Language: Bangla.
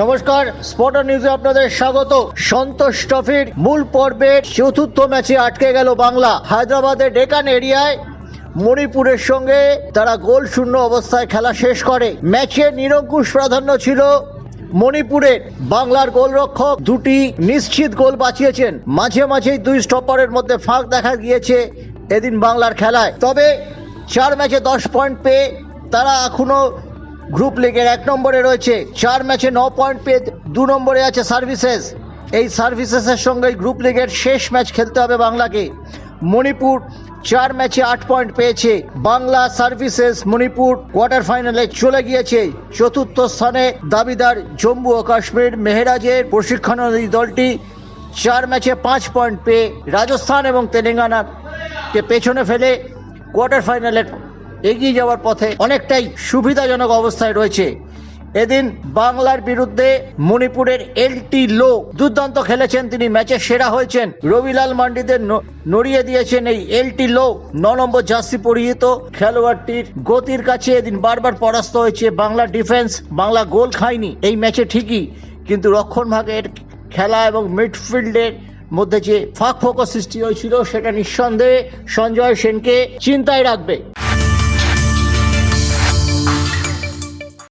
নমস্কার স্পটার নিউজে আপনাদের স্বাগত। সন্তোষ ট্রফির মূল পর্বের চতুর্থ ম্যাচে আটকে গেল বাংলা। হায়দ্রাবাদের ডেকান এরিয়ায় মণিপুরের সঙ্গে তারা গোল শূন্য অবস্থায় খেলা শেষ করে। ম্যাচে নিরঙ্কুশ প্রাধান্য ছিল মণিপুরের। বাংলার গোলরক্ষক দুটি নিশ্চিত গোল বাঁচিয়েছেন। মাঝে মাঝেই দুই স্টপারের মধ্যে ফাঁক দেখা গিয়েছে এদিন বাংলার খেলায়। তবে চার ম্যাচে দশ পয়েন্ট পেয়ে তারা এখনও গ্রুপ লিগের এক নম্বরে রয়েছে। চার ম্যাচে ন পয়েন্ট পেয়ে দু নম্বরে আছে সার্ভিসেস। এই সার্ভিসেসের সঙ্গে গ্রুপ লিগের শেষ ম্যাচ খেলতে হবে বাংলাকে। মণিপুর চার ম্যাচে আট পয়েন্ট পেয়েছে। বাংলা সার্ভিসেস মণিপুর কোয়ার্টার ফাইনালে চলে গিয়েছে। চতুর্থ স্থানে দাবিদার জম্মু ও কাশ্মীর মেহরাজের প্রশিক্ষণাধী দলটি চার ম্যাচে পাঁচ পয়েন্ট পেয়ে রাজস্থান এবং তেলেঙ্গানাকে পেছনে ফেলে কোয়ার্টার ফাইনালে এগিয়ে যাওয়ার পথে অনেকটাই সুবিধাজনক অবস্থায় রয়েছে। এদিন বাংলার বিরুদ্ধে মণিপুরের এলটি লো দুর্দান্ত খেলেছেন তিনি, ম্যাচে সেরা হয়েছেন। রবিলাল মান্ডিদের নড়িয়ে দিয়েছেন এই এলটি লো। ন নম্বর জার্সি পরিহিত খেলোয়াড়টির গতির কাছে এদিন বারবার পরাস্ত হয়েছে বাংলা ডিফেন্স। বাংলা গোল খায়নি, এই ম্যাচে ঠিকই, কিন্তু রক্ষণ ভাগের খেলা এবং মিডফিল্ডের মধ্যে যে ফাঁক ফোকস সৃষ্টি হয়েছিল, সেটা নিঃসন্দেহে সঞ্জয় সেনকে চিন্তায় রাখবে।